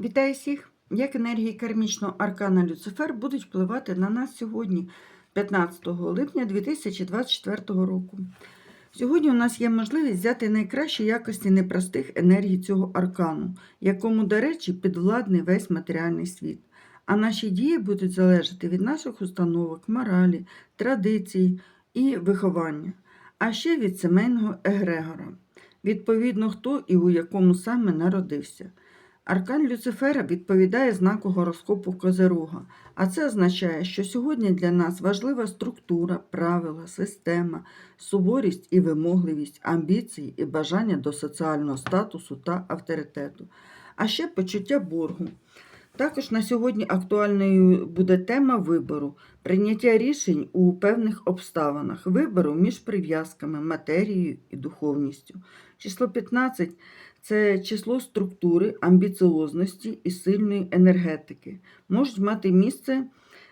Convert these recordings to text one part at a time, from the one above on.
Вітаю всіх! Як енергії кармічного аркана Люцифер будуть впливати на нас сьогодні, 15 липня 2024 року. Сьогодні у нас є можливість взяти найкращі якості непростих енергій цього аркану, якому, до речі, підвладний весь матеріальний світ. А наші дії будуть залежати від наших установок, моралі, традицій і виховання, а ще від сімейного егрегора. Відповідно, хто і у якому саме народився. Аркан Люцифера відповідає знаку гороскопу Козерога, а це означає, що сьогодні для нас важлива структура, правила, система, суворість і вимогливість, амбіції і бажання до соціального статусу та авторитету, а ще почуття боргу. Також на сьогодні актуальною буде тема вибору, прийняття рішень у певних обставинах, вибору між прив'язками, матерією і духовністю. Число 15 це число структури, амбіціозності і сильної енергетики. Можуть мати місце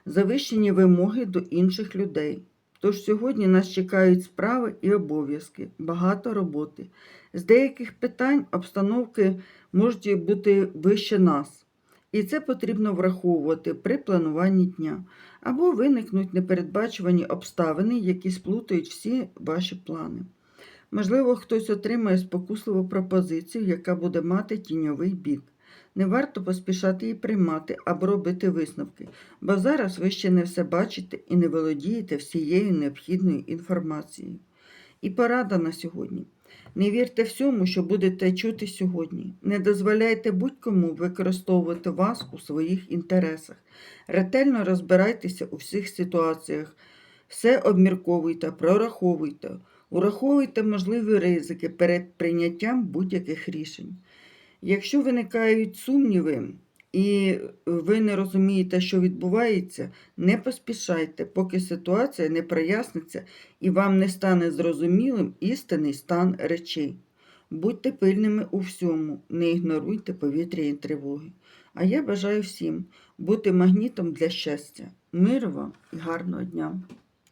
завищені вимоги до інших людей. Тож сьогодні нас чекають справи і обов'язки, багато роботи. З деяких питань обстановки можуть бути вище нас. І це потрібно враховувати при плануванні дня. Або виникнуть непередбачувані обставини, які сплутають всі ваші плани. Можливо, хтось отримає спокусливу пропозицію, яка буде мати тіньовий бік. Не варто поспішати її приймати або робити висновки, бо зараз ви ще не все бачите і не володієте всією необхідною інформацією. І порада на сьогодні. Не вірте всьому, що будете чути сьогодні. Не дозволяйте будь-кому використовувати вас у своїх інтересах. Ретельно розбирайтеся у всіх ситуаціях. Все обмірковуйте, прораховуйте. Ураховуйте можливі ризики перед прийняттям будь-яких рішень. Якщо виникають сумніви і ви не розумієте, що відбувається, не поспішайте, поки ситуація не проясниться і вам не стане зрозумілим істинний стан речей. Будьте пильними у всьому, не ігноруйте повітряні тривоги. А я бажаю всім бути магнітом для щастя, миру вам і гарного дня!